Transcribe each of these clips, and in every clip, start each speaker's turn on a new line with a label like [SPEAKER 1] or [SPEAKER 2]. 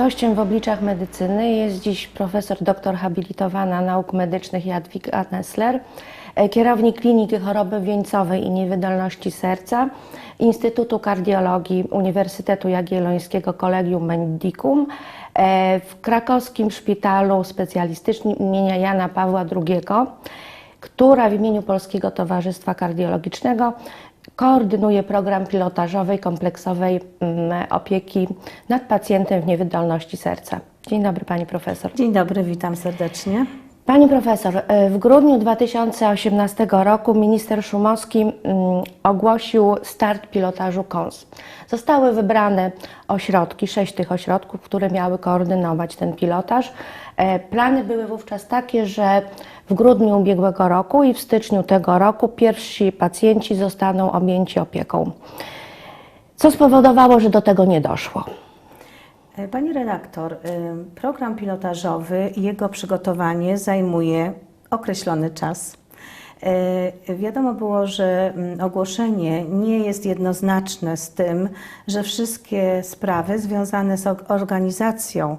[SPEAKER 1] Gościem w obliczach medycyny jest dziś profesor doktor habilitowana nauk medycznych Jadwiga Nessler, e, kierownik Kliniki Choroby Wieńcowej i Niewydolności Serca Instytutu Kardiologii Uniwersytetu Jagiellońskiego Collegium Medicum e, w krakowskim szpitalu specjalistycznym imienia Jana Pawła II, która w imieniu Polskiego Towarzystwa Kardiologicznego koordynuje program pilotażowej kompleksowej mm, opieki nad pacjentem w niewydolności serca. Dzień dobry Pani Profesor.
[SPEAKER 2] Dzień dobry, witam serdecznie.
[SPEAKER 1] Pani Profesor, e, w grudniu 2018 roku minister Szumowski mm, ogłosił start pilotażu KONS. Zostały wybrane ośrodki, sześć tych ośrodków, które miały koordynować ten pilotaż. E, Plany były wówczas takie, że w grudniu ubiegłego roku i w styczniu tego roku pierwsi pacjenci zostaną objęci opieką. Co spowodowało, że do tego nie doszło?
[SPEAKER 2] E, Pani redaktor, y, program pilotażowy i jego przygotowanie zajmuje określony czas. E, Wiadomo było, że mm, ogłoszenie nie jest jednoznaczne z tym, że wszystkie sprawy związane z organizacją e,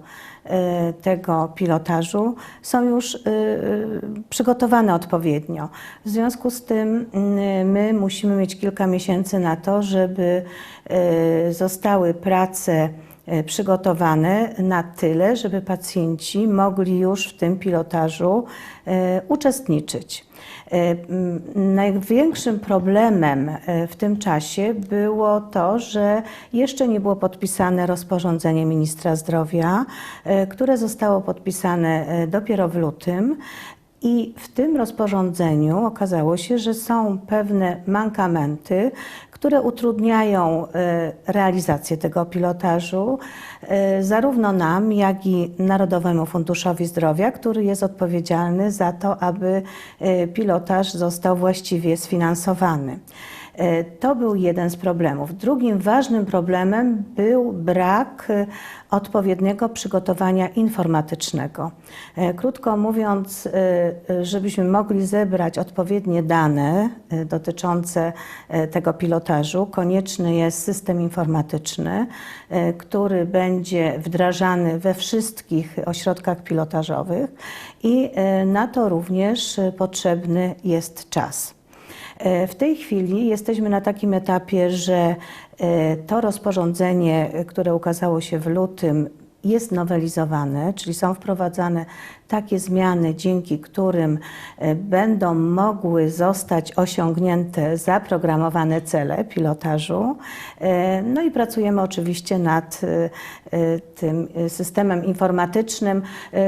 [SPEAKER 2] tego pilotażu są już y, y, przygotowane odpowiednio. W związku z tym mm, my musimy mieć kilka miesięcy na to, żeby e, zostały prace e, przygotowane na tyle, żeby pacjenci mogli już w tym pilotażu e, uczestniczyć. E, Największym problemem e, w tym czasie było to, że jeszcze nie było podpisane rozporządzenie ministra zdrowia, e, które zostało podpisane dopiero w lutym. I w tym rozporządzeniu okazało się, że są pewne mankamenty, które utrudniają e, realizację tego pilotażu e, zarówno nam, jak i Narodowemu Funduszowi Zdrowia, który jest odpowiedzialny za to, aby e, pilotaż został właściwie sfinansowany. E, To był jeden z problemów. Drugim ważnym problemem był brak e, odpowiedniego przygotowania informatycznego. E, Krótko mówiąc, żebyśmy mogli zebrać odpowiednie dane dotyczące tego pilotażu, konieczny jest system informatyczny, który będzie wdrażany we wszystkich ośrodkach pilotażowych i na to również potrzebny jest czas. E, W tej chwili jesteśmy na takim etapie, że e, to rozporządzenie, które ukazało się w lutym, jest nowelizowane, czyli są wprowadzane takie zmiany, dzięki którym e, będą mogły zostać osiągnięte zaprogramowane cele pilotażu. No i pracujemy oczywiście nad tym systemem informatycznym,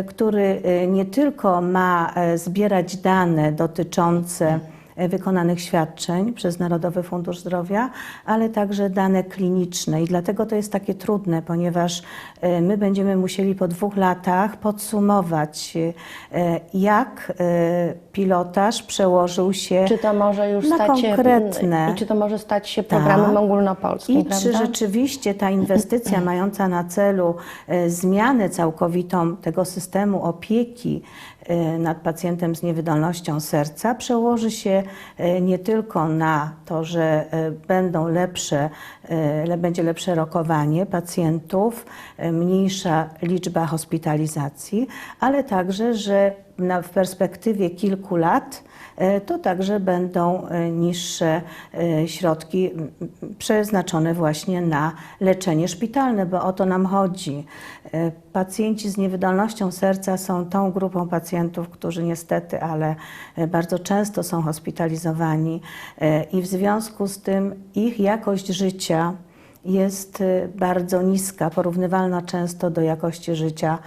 [SPEAKER 2] który nie tylko ma zbierać dane dotyczące wykonanych świadczeń przez Narodowy Fundusz Zdrowia, ale także dane kliniczne. I dlatego to jest takie trudne, ponieważ e, my będziemy musieli po dwóch latach podsumować, e, jak e, pilotaż przełożył się
[SPEAKER 1] Czy to może już
[SPEAKER 2] na
[SPEAKER 1] stać się
[SPEAKER 2] konkretne.
[SPEAKER 1] i czy to może stać się programem
[SPEAKER 2] Tak.
[SPEAKER 1] ogólnopolskim,
[SPEAKER 2] I
[SPEAKER 1] prawda?
[SPEAKER 2] czy rzeczywiście ta inwestycja mająca na celu e, zmianę całkowitą tego systemu opieki e, nad pacjentem z niewydolnością serca przełoży się e, nie tylko na to, że e, będą lepsze, le- będzie lepsze rokowanie pacjentów, mniejsza liczba hospitalizacji, ale także, że w perspektywie kilku lat e, to także będą e, niższe e, środki przeznaczone właśnie na leczenie szpitalne, bo o to nam chodzi. Pacjenci z niewydolnością serca są tą grupą pacjentów, którzy niestety, ale bardzo często są hospitalizowani i w związku z tym ich jakość życia jest bardzo niska, porównywalna często do jakości życia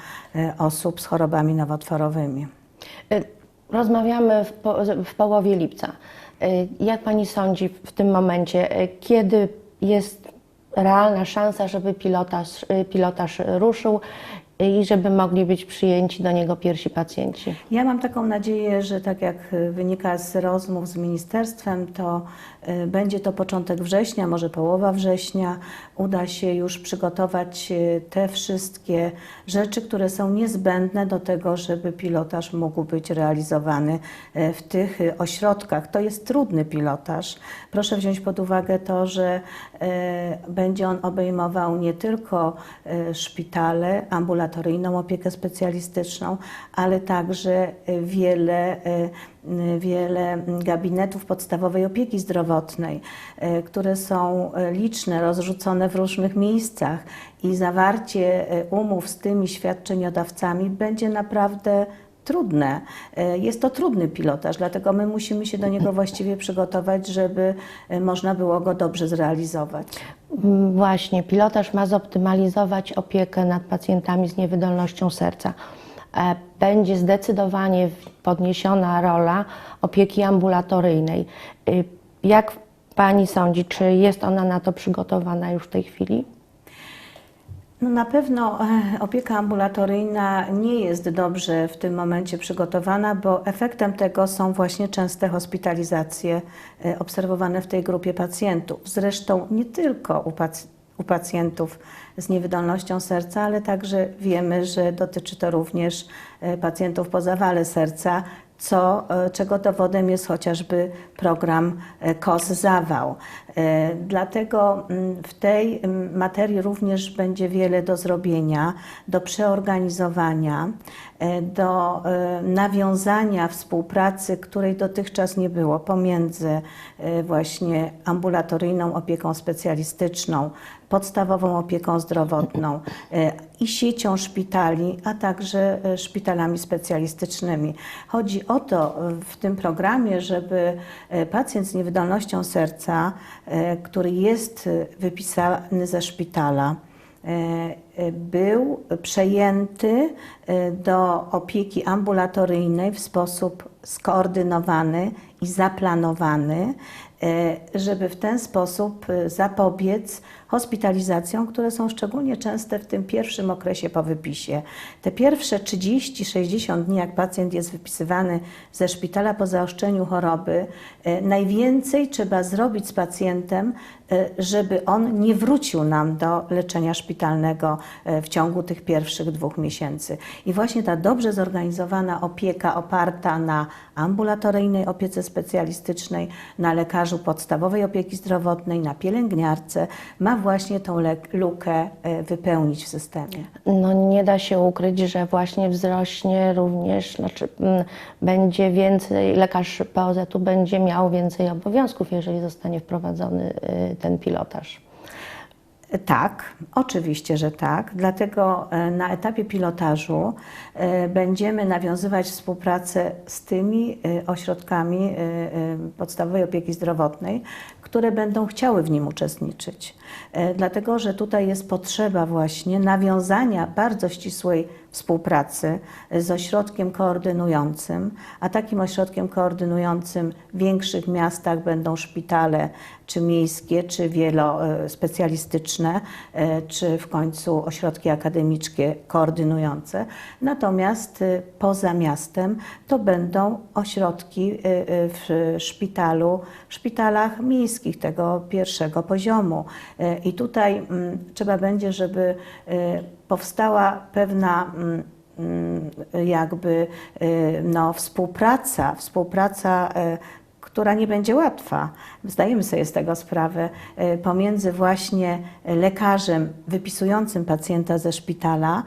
[SPEAKER 2] osób z chorobami nowotworowymi.
[SPEAKER 1] Rozmawiamy w, po, w połowie lipca. Y, Jak Pani sądzi w tym momencie, y, kiedy jest realna szansa, żeby pilotaż, y, pilotaż ruszył i żeby mogli być przyjęci do niego pierwsi pacjenci?
[SPEAKER 2] Ja mam taką nadzieję, że tak jak wynika z rozmów z ministerstwem, to y, będzie to początek września, może połowa września. Uda się już przygotować y, te wszystkie rzeczy, które są niezbędne do tego, żeby pilotaż mógł być realizowany y, w tych ośrodkach. To jest trudny pilotaż. Proszę wziąć pod uwagę to, że Będzie on obejmował nie tylko e, szpitale, ambulatoryjną opiekę specjalistyczną, ale także e, wiele, e, wiele gabinetów podstawowej opieki zdrowotnej, e, które są e, liczne, rozrzucone w różnych miejscach. I zawarcie e, umów z tymi świadczeniodawcami będzie naprawdę trudne. E, Jest to trudny pilotaż, dlatego my musimy się do niego właściwie przygotować, żeby e, można było go dobrze zrealizować.
[SPEAKER 1] Właśnie, pilotaż ma zoptymalizować opiekę nad pacjentami z niewydolnością serca. E, Będzie zdecydowanie podniesiona rola opieki ambulatoryjnej. Jak Pani sądzi, czy jest ona na to przygotowana już w tej chwili?
[SPEAKER 2] No na pewno e, opieka ambulatoryjna nie jest dobrze w tym momencie przygotowana, bo efektem tego są właśnie częste hospitalizacje e, obserwowane w tej grupie pacjentów. Zresztą nie tylko u, pac- u pacjentów z niewydolnością serca, ale także wiemy, że dotyczy to również e, pacjentów po zawale serca, co, e, czego dowodem jest chociażby program e, KOS Zawał. E, Dlatego mm, w tej mm, materii również będzie wiele do zrobienia, do przeorganizowania, do nawiązania współpracy, której dotychczas nie było pomiędzy właśnie ambulatoryjną opieką specjalistyczną, podstawową opieką zdrowotną e, i siecią szpitali, a także e, szpitalami specjalistycznymi. Chodzi o to e, w tym programie, żeby pacjent z niewydolnością serca, który jest wypisany ze szpitala, był przejęty do opieki ambulatoryjnej w sposób skoordynowany i zaplanowany, żeby w ten sposób zapobiec hospitalizacjom, które są szczególnie częste w tym pierwszym okresie po wypisie. Te pierwsze 30-60 dni, jak pacjent jest wypisywany ze szpitala po zaostrzeniu choroby, e, najwięcej trzeba zrobić z pacjentem, e, żeby on nie wrócił nam do leczenia szpitalnego e, w ciągu tych pierwszych dwóch miesięcy. I właśnie ta dobrze zorganizowana opieka oparta na ambulatoryjnej opiece specjalistycznej, na lekarzu podstawowej opieki zdrowotnej, na pielęgniarce ma właśnie tą lukę e, wypełnić w systemie.
[SPEAKER 1] No nie da się ukryć, że właśnie wzrośnie również, znaczy mm, będzie więcej, lekarz POZ-u będzie miał więcej obowiązków, jeżeli zostanie wprowadzony y, ten pilotaż.
[SPEAKER 2] Tak, oczywiście, że tak. Dlatego e, na etapie pilotażu e, będziemy nawiązywać współpracę z tymi e, ośrodkami e, e, podstawowej opieki zdrowotnej, które będą chciały w nim uczestniczyć. E, Dlatego, że tutaj jest potrzeba właśnie nawiązania bardzo ścisłej współpracy z ośrodkiem koordynującym, a takim ośrodkiem koordynującym w większych miastach będą szpitale, czy miejskie, czy wielospecjalistyczne, e, czy w końcu ośrodki akademickie koordynujące. Natomiast e, poza miastem to będą ośrodki e, w szpitalu, w szpitalach miejskich tego pierwszego poziomu. I tutaj mm, trzeba będzie, żeby powstała pewna mm, jakby e, no, współpraca, współpraca e, która nie będzie łatwa. Zdajemy sobie z tego sprawę e, pomiędzy właśnie lekarzem wypisującym pacjenta ze szpitala,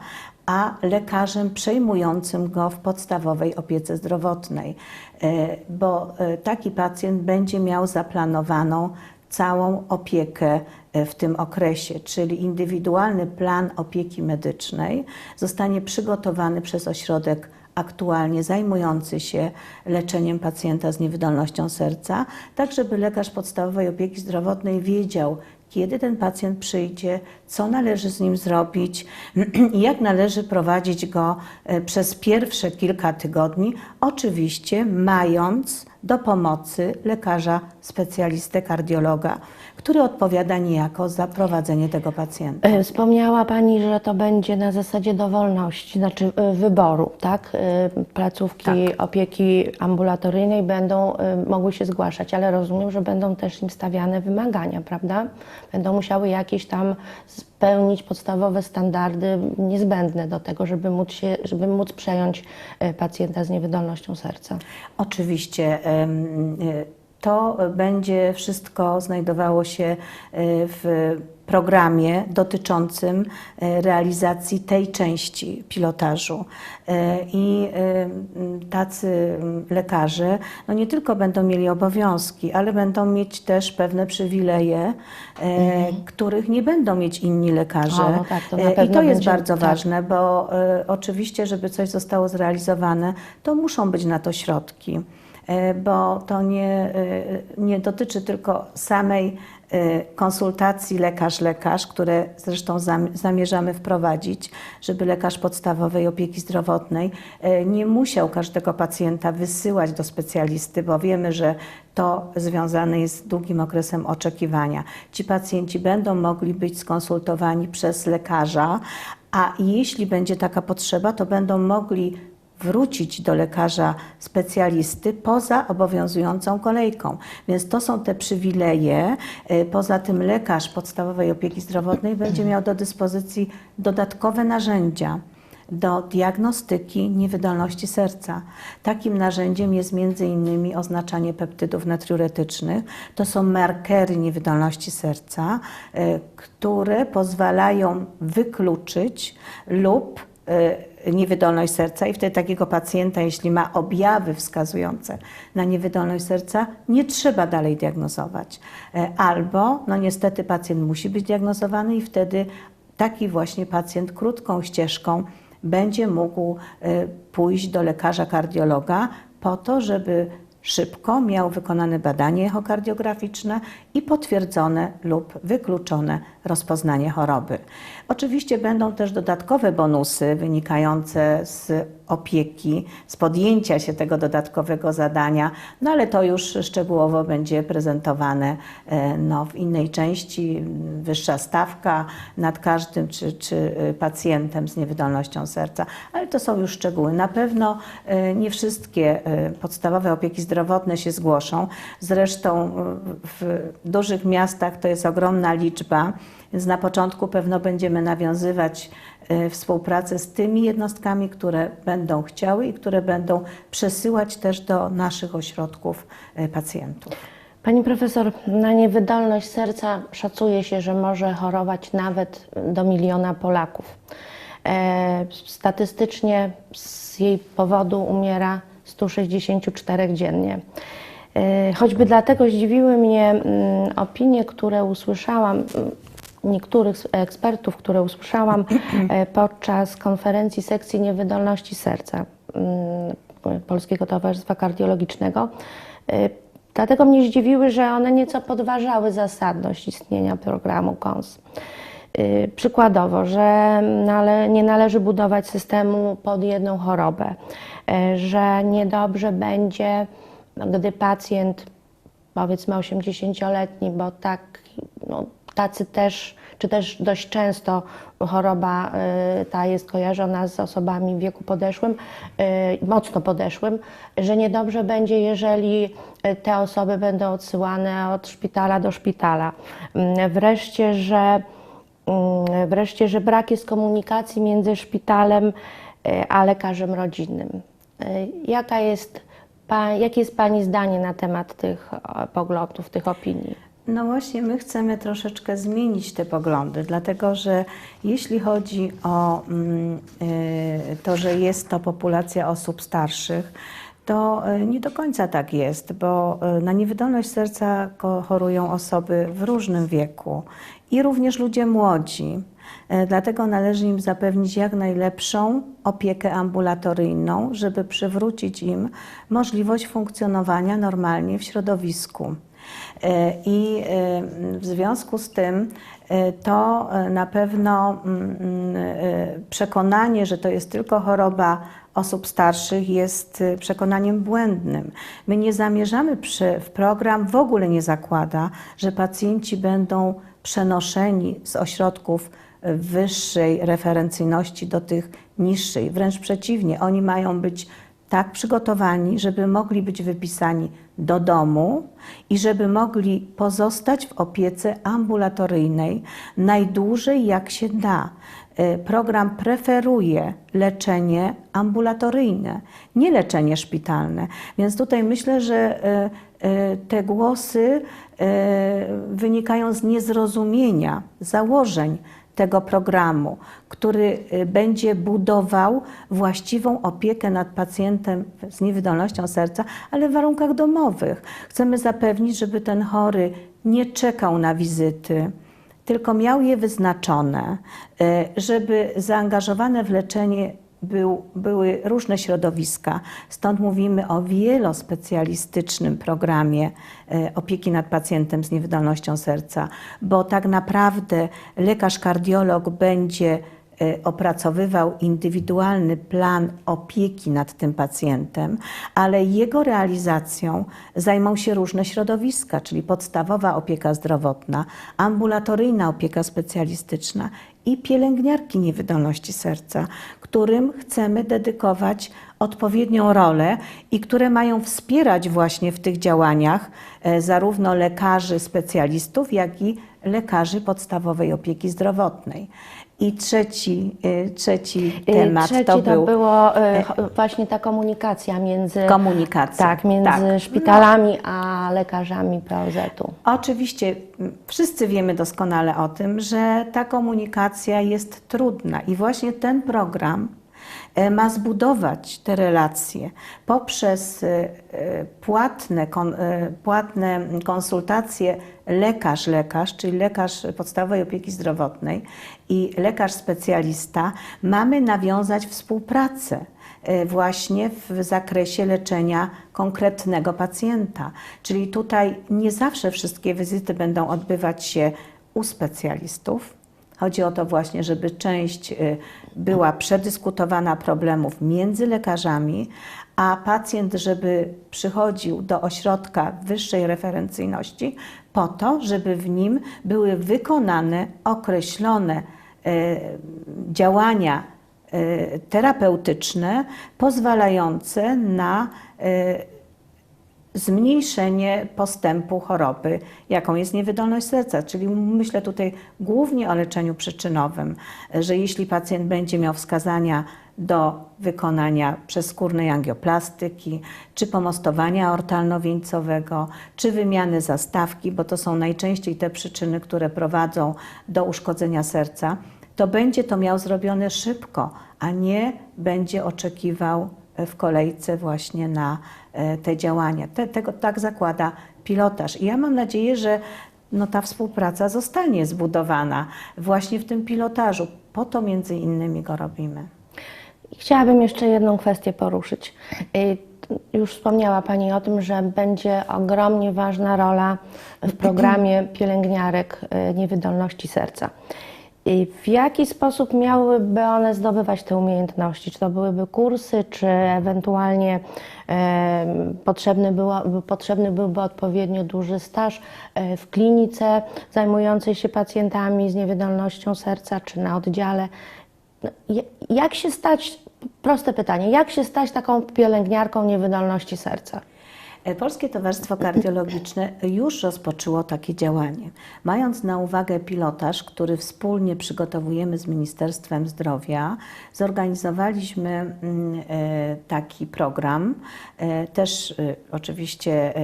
[SPEAKER 2] a lekarzem przejmującym go w podstawowej opiece zdrowotnej, bo taki pacjent będzie miał zaplanowaną całą opiekę w tym okresie, czyli indywidualny plan opieki medycznej zostanie przygotowany przez ośrodek aktualnie zajmujący się leczeniem pacjenta z niewydolnością serca, tak żeby lekarz podstawowej opieki zdrowotnej wiedział, kiedy ten pacjent przyjdzie, co należy z nim zrobić i jak należy prowadzić go e, przez pierwsze kilka tygodni, oczywiście mając do pomocy lekarza specjalistę kardiologa, który odpowiada niejako za prowadzenie tego pacjenta.
[SPEAKER 1] E, Wspomniała Pani, że to będzie na zasadzie dowolności, znaczy e, wyboru, tak? E, Placówki
[SPEAKER 2] Tak.
[SPEAKER 1] opieki ambulatoryjnej będą mogły się zgłaszać, ale rozumiem, że będą też im stawiane wymagania, prawda? Będą musiały jakieś tam spełnić podstawowe standardy niezbędne do tego, żeby móc, się, żeby móc przejąć pacjenta z niewydolnością serca.
[SPEAKER 2] Oczywiście em, y, to będzie wszystko znajdowało się e, w programie dotyczącym e, realizacji tej części pilotażu. E, I tacy m, lekarze no nie tylko będą mieli obowiązki, ale będą mieć też pewne przywileje, e, których nie będą mieć inni lekarze.
[SPEAKER 1] O, tak, to
[SPEAKER 2] I to jest
[SPEAKER 1] będzie-
[SPEAKER 2] bardzo
[SPEAKER 1] tak.
[SPEAKER 2] ważne, bo oczywiście, żeby coś zostało zrealizowane, to muszą być na to środki, bo to nie, e, nie dotyczy tylko samej e, konsultacji lekarz-lekarz, które zresztą zam- zamierzamy wprowadzić, żeby lekarz podstawowej opieki zdrowotnej e, nie musiał każdego pacjenta wysyłać do specjalisty, bo wiemy, że to związane jest z długim okresem oczekiwania. Ci pacjenci będą mogli być skonsultowani przez lekarza, a jeśli będzie taka potrzeba, to będą mogli wrócić do lekarza specjalisty poza obowiązującą kolejką. Więc to są te przywileje. Y, Poza tym lekarz podstawowej opieki zdrowotnej będzie miał do dyspozycji dodatkowe narzędzia do diagnostyki niewydolności serca. Takim narzędziem jest innymi oznaczanie peptydów natriuretycznych. To są markery niewydolności serca, y, które pozwalają wykluczyć lub y, niewydolność serca i wtedy takiego pacjenta, jeśli ma objawy wskazujące na niewydolność serca, nie trzeba dalej diagnozować. E, Albo, no niestety pacjent musi być diagnozowany i wtedy taki właśnie pacjent krótką ścieżką będzie mógł e, pójść do lekarza kardiologa po to, żeby szybko miał wykonane badanie echokardiograficzne i potwierdzone lub wykluczone rozpoznanie choroby. Oczywiście będą też dodatkowe bonusy wynikające z opieki, z podjęcia się tego dodatkowego zadania, no ale to już szczegółowo będzie prezentowane e, no, w innej części, wyższa stawka nad każdym czy, czy e, pacjentem z niewydolnością serca, ale to są już szczegóły. Na pewno e, nie wszystkie podstawowe opieki zdrowotne się zgłoszą, zresztą w dużych miastach to jest ogromna liczba, więc na początku pewno będziemy nawiązywać współpracę z tymi jednostkami, które będą chciały i które będą przesyłać też do naszych ośrodków e, pacjentów.
[SPEAKER 1] Pani profesor, na niewydolność serca szacuje się, że może chorować nawet do miliona Polaków. E, statystycznie z jej powodu umiera 164 dziennie. E, choćby dlatego zdziwiły mnie mm, opinie, które usłyszałam, niektórych z ekspertów, które usłyszałam e, podczas konferencji sekcji niewydolności serca mm, Polskiego Towarzystwa Kardiologicznego. E, Dlatego mnie zdziwiły, że one nieco podważały zasadność istnienia programu KONS. Y, Przykładowo, że nale, nie należy budować systemu pod jedną chorobę, że niedobrze będzie, gdy pacjent, powiedzmy 80-letni, bo tak, no, tacy też, czy też dość często choroba y, ta jest kojarzona z osobami w wieku podeszłym, y, mocno podeszłym, że niedobrze będzie, jeżeli y, te osoby będą odsyłane od szpitala do szpitala. Mm, Wreszcie, że Mm, Wreszcie, że brak jest komunikacji między szpitalem a lekarzem rodzinnym. Jaka jest, jakie jest Pani zdanie na temat tych poglądów, tych opinii?
[SPEAKER 2] No właśnie, my chcemy troszeczkę zmienić te poglądy, dlatego że jeśli chodzi o mm, y, to, że jest to populacja osób starszych, to y, nie do końca tak jest, bo y, na niewydolność serca chorują osoby w różnym wieku i również ludzie młodzi. Dlatego należy im zapewnić jak najlepszą opiekę ambulatoryjną, żeby przywrócić im możliwość funkcjonowania normalnie w środowisku. E, I e, w związku z tym e, to na pewno mm, mm, przekonanie, że to jest tylko choroba osób starszych jest przekonaniem błędnym. My nie zamierzamy, przy, w program w ogóle nie zakłada, że pacjenci będą przenoszeni z ośrodków wyższej referencyjności do tych niższej. Wręcz przeciwnie, oni mają być tak przygotowani, żeby mogli być wypisani do domu i żeby mogli pozostać w opiece ambulatoryjnej najdłużej jak się da. y, program preferuje leczenie ambulatoryjne, nie leczenie szpitalne. Więc tutaj myślę, że y, y, te głosy wynikają z niezrozumienia założeń tego programu, który y, będzie budował właściwą opiekę nad pacjentem z niewydolnością serca, ale w warunkach domowych. Chcemy zapewnić, żeby ten chory nie czekał na wizyty, tylko miał je wyznaczone, y, żeby zaangażowane w leczenie był, były różne środowiska. Stąd mówimy o wielospecjalistycznym programie e, opieki nad pacjentem z niewydolnością serca, bo tak naprawdę lekarz kardiolog będzie opracowywał indywidualny plan opieki nad tym pacjentem, ale jego realizacją zajmą się różne środowiska, czyli podstawowa opieka zdrowotna, ambulatoryjna opieka specjalistyczna i pielęgniarki niewydolności serca, którym chcemy dedykować odpowiednią rolę i które mają wspierać właśnie w tych działaniach e, zarówno lekarzy specjalistów, jak i lekarzy podstawowej opieki zdrowotnej. I trzeci, e, trzeci
[SPEAKER 1] Y,
[SPEAKER 2] temat
[SPEAKER 1] Trzeci
[SPEAKER 2] to
[SPEAKER 1] to,
[SPEAKER 2] był
[SPEAKER 1] było y, cho- właśnie ta komunikacja między,
[SPEAKER 2] komunikacja.
[SPEAKER 1] tak, między
[SPEAKER 2] Tak.
[SPEAKER 1] szpitalami a lekarzami POZ-u.
[SPEAKER 2] Oczywiście wszyscy wiemy doskonale o tym, że ta komunikacja jest trudna i właśnie ten program e, ma zbudować te relacje poprzez e, e, płatne, e, płatne konsultacje lekarz-lekarz, czyli lekarz podstawowej opieki zdrowotnej i lekarz specjalista. Mamy nawiązać współpracę e, właśnie w zakresie leczenia konkretnego pacjenta. Czyli tutaj nie zawsze wszystkie wizyty będą odbywać się u specjalistów. Chodzi o to właśnie, żeby część y, była przedyskutowana problemów między lekarzami, a pacjent, żeby przychodził do ośrodka wyższej referencyjności po to, żeby w nim były wykonane określone y, działania y, terapeutyczne pozwalające na zmniejszenie postępu choroby, jaką jest niewydolność serca. Czyli myślę tutaj głównie o leczeniu przyczynowym, że jeśli pacjent będzie miał wskazania do wykonania przeskórnej angioplastyki, czy pomostowania aortalno-wieńcowego, czy wymiany zastawki, bo to są najczęściej te przyczyny, które prowadzą do uszkodzenia serca, to będzie to miał zrobione szybko, a nie będzie oczekiwał w kolejce właśnie na e, te działania. Te, tego, tak zakłada pilotaż. I ja mam nadzieję, że no, ta współpraca zostanie zbudowana właśnie w tym pilotażu. Po to między innymi go robimy.
[SPEAKER 1] Chciałabym jeszcze jedną kwestię poruszyć. Y, Już wspomniała Pani o tym, że będzie ogromnie ważna rola w programie pielęgniarek y, niewydolności serca. I w jaki sposób miałyby one zdobywać te umiejętności? Czy to byłyby kursy, czy ewentualnie e, potrzebny, potrzebny byłby odpowiednio duży staż e, w klinice zajmującej się pacjentami z niewydolnością serca, czy na oddziale? No, ja- Jak się stać, proste pytanie, jak się stać taką pielęgniarką niewydolności serca?
[SPEAKER 2] E, Polskie Towarzystwo Kardiologiczne już rozpoczęło takie działanie. Mając na uwagę pilotaż, który wspólnie przygotowujemy z Ministerstwem Zdrowia, zorganizowaliśmy mm, e, taki program, e, też oczywiście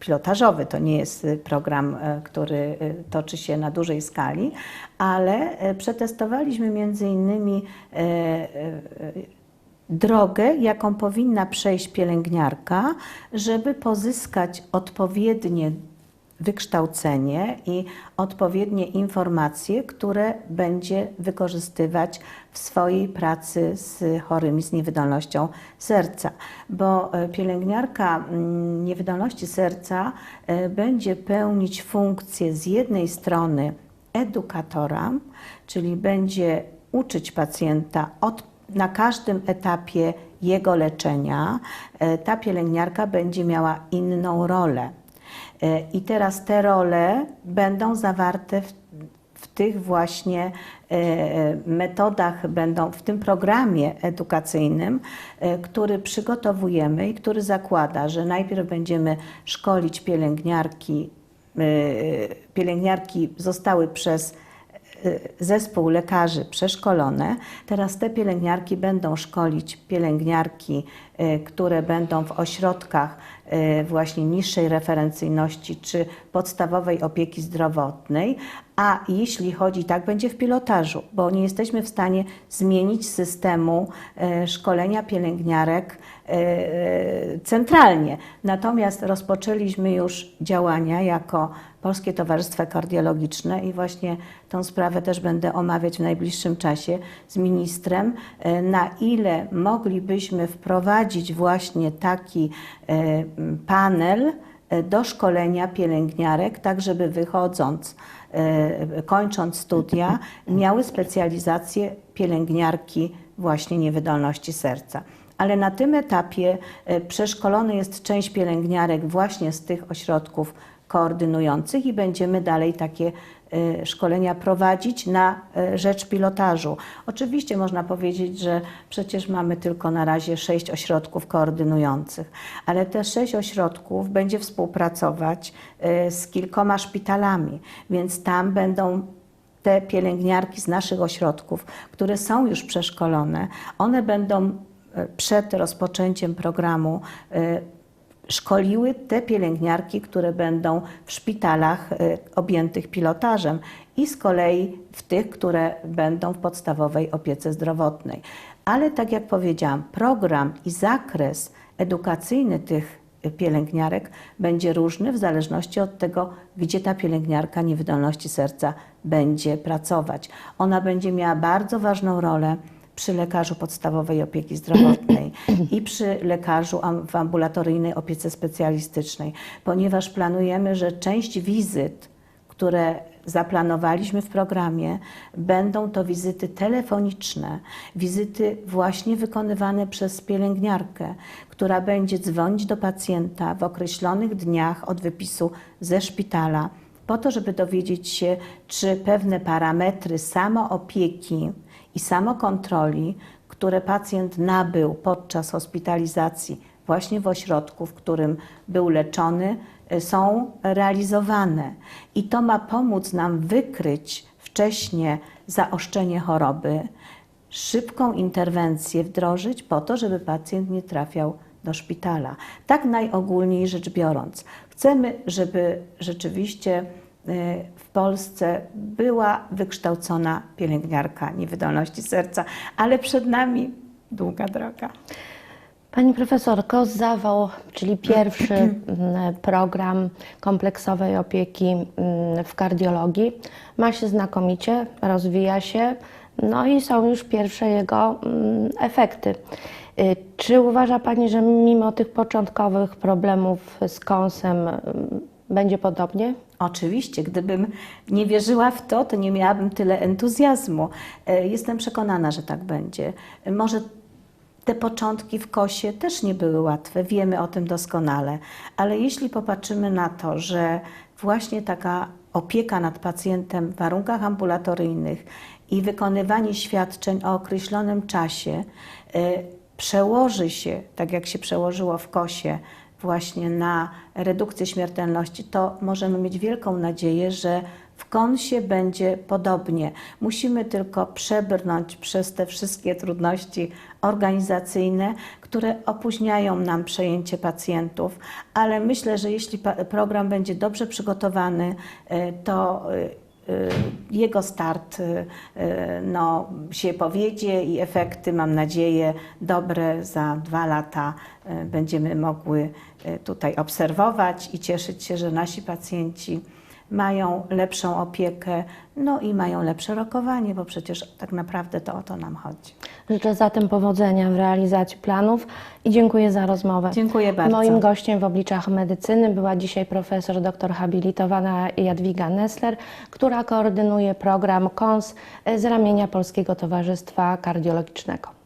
[SPEAKER 2] pilotażowy, to nie jest program, który toczy się na dużej skali, ale przetestowaliśmy między innymi drogę, jaką powinna przejść pielęgniarka, żeby pozyskać odpowiednie wykształcenie i odpowiednie informacje, które będzie wykorzystywać w swojej pracy z chorymi z niewydolnością serca. Bo e, pielęgniarka mm, niewydolności serca e, będzie pełnić funkcję z jednej strony edukatora, czyli będzie uczyć pacjenta od na każdym etapie jego leczenia e, ta pielęgniarka będzie miała inną rolę. E, I teraz te role będą zawarte w, w tych właśnie e, metodach, będą w tym programie edukacyjnym, który przygotowujemy i który zakłada, że najpierw będziemy szkolić pielęgniarki. Pielęgniarki zostały przez zespół lekarzy przeszkolone. Teraz te pielęgniarki będą szkolić pielęgniarki, y, które będą w ośrodkach y, właśnie niższej referencyjności czy podstawowej opieki zdrowotnej, a jeśli chodzi, tak będzie w pilotażu, bo nie jesteśmy w stanie zmienić systemu e, szkolenia pielęgniarek centralnie. Natomiast rozpoczęliśmy już działania jako Polskie Towarzystwo Kardiologiczne i właśnie tą sprawę też będę omawiać w najbliższym czasie z ministrem, na ile moglibyśmy wprowadzić właśnie taki e, panel e, do szkolenia pielęgniarek, tak żeby wychodząc, e, kończąc studia, miały specjalizację pielęgniarki właśnie niewydolności serca. Ale na tym etapie przeszkolony jest część pielęgniarek właśnie z tych ośrodków koordynujących i będziemy dalej takie e, szkolenia prowadzić na e, rzecz pilotażu. Oczywiście można powiedzieć, że przecież mamy tylko na razie sześć ośrodków koordynujących, ale te sześć ośrodków będzie współpracować e, z kilkoma szpitalami, więc tam będą te pielęgniarki z naszych ośrodków, które są już przeszkolone, one będą przed rozpoczęciem programu szkoliły te pielęgniarki, które będą w szpitalach e, objętych pilotażem i z kolei w tych, które będą w podstawowej opiece zdrowotnej. Ale tak jak powiedziałam, program i zakres edukacyjny tych pielęgniarek będzie różny w zależności od tego, gdzie ta pielęgniarka niewydolności serca będzie pracować. Ona będzie miała bardzo ważną rolę przy lekarzu podstawowej opieki zdrowotnej i przy lekarzu w ambulatoryjnej opiece specjalistycznej, ponieważ planujemy, że część wizyt, które zaplanowaliśmy w programie, będą to wizyty telefoniczne, wizyty właśnie wykonywane przez pielęgniarkę, która będzie dzwonić do pacjenta w określonych dniach od wypisu ze szpitala, po to, żeby dowiedzieć się, czy pewne parametry samoopieki i samokontroli, które pacjent nabył podczas hospitalizacji właśnie w ośrodku, w którym był leczony, y, są realizowane. I to ma pomóc nam wykryć wcześnie zaostrzenie choroby, szybką interwencję wdrożyć po to, żeby pacjent nie trafiał do szpitala. Tak najogólniej rzecz biorąc. Chcemy, żeby rzeczywiście w Polsce była wykształcona pielęgniarka niewydolności serca, ale przed nami długa droga.
[SPEAKER 1] Pani profesor, KOS zawał, czyli pierwszy mm, program kompleksowej opieki mm, w kardiologii, ma się znakomicie, rozwija się, no i są już pierwsze jego mm, efekty. Y, Czy uważa Pani, że mimo tych początkowych problemów z kąsem będzie podobnie?
[SPEAKER 2] Oczywiście, gdybym nie wierzyła w to, to nie miałabym tyle entuzjazmu. E, Jestem przekonana, że tak będzie. Może te początki w kosie też nie były łatwe, wiemy o tym doskonale, ale jeśli popatrzymy na to, że właśnie taka opieka nad pacjentem w warunkach ambulatoryjnych i wykonywanie świadczeń o określonym czasie e, przełoży się, tak jak się przełożyło w kosie, właśnie na redukcję śmiertelności, to możemy mieć wielką nadzieję, że w konsie będzie podobnie. Musimy tylko przebrnąć przez te wszystkie trudności organizacyjne, które opóźniają nam przejęcie pacjentów, ale myślę, że jeśli program będzie dobrze przygotowany, e, to e, jego start e, e, no, się powiedzie i efekty, mam nadzieję, dobre za dwa lata będziemy mogły tutaj obserwować i cieszyć się, że nasi pacjenci mają lepszą opiekę, no i mają lepsze rokowanie, bo przecież tak naprawdę to o to nam chodzi.
[SPEAKER 1] Życzę zatem powodzenia w realizacji planów i dziękuję za rozmowę.
[SPEAKER 2] Dziękuję bardzo.
[SPEAKER 1] Moim gościem w obliczach medycyny była dzisiaj profesor doktor habilitowana Jadwiga Nessler, która koordynuje program KONS z ramienia Polskiego Towarzystwa Kardiologicznego.